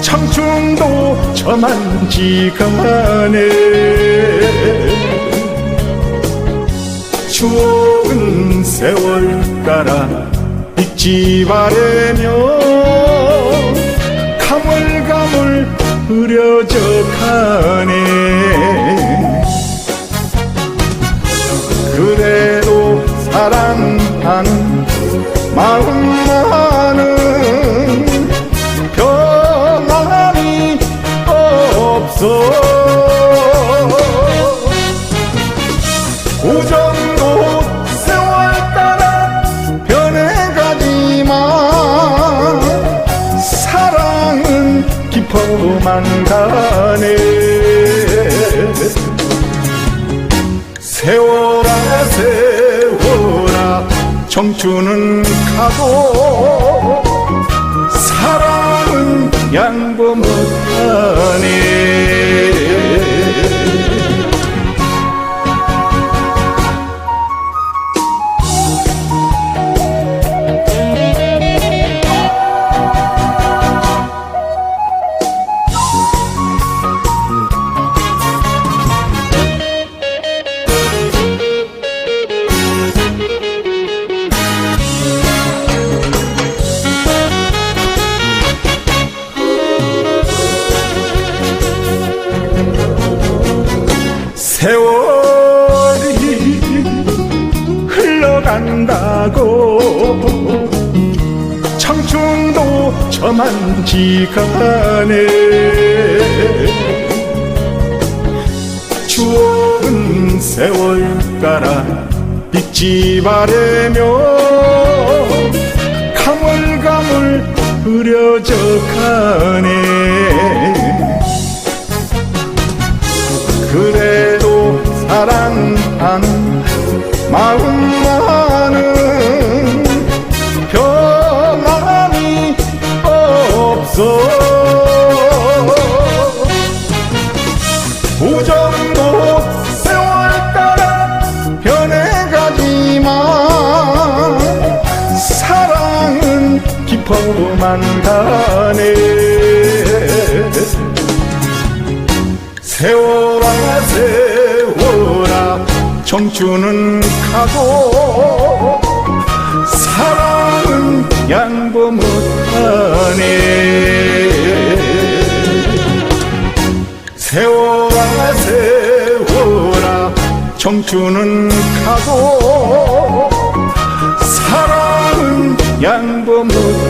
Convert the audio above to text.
청춘도 저만 지가네 추억은 세월 따라 잊지 말라며 가물가물 흐려져 가네. 그래도 사랑하는 마음 우정도 세월 따라 변해가지만 사랑은 깊어만 가네. 세월아 세월아 청춘은 가고 사랑은 양보 못하네 흘러간다고 청춘도 저만 지가네 추억은 세월 따라 잊지 말라며 가물가물 흐려져 가네. 그래도 사랑하는 마음 우정도 세월 따라 변해가지만 사랑은 깊어만 가네. 세월아 세월아 청춘은 가고 사랑은 양보 못하네 세월아 세월아 청춘은 가고 사랑은 양보 못하네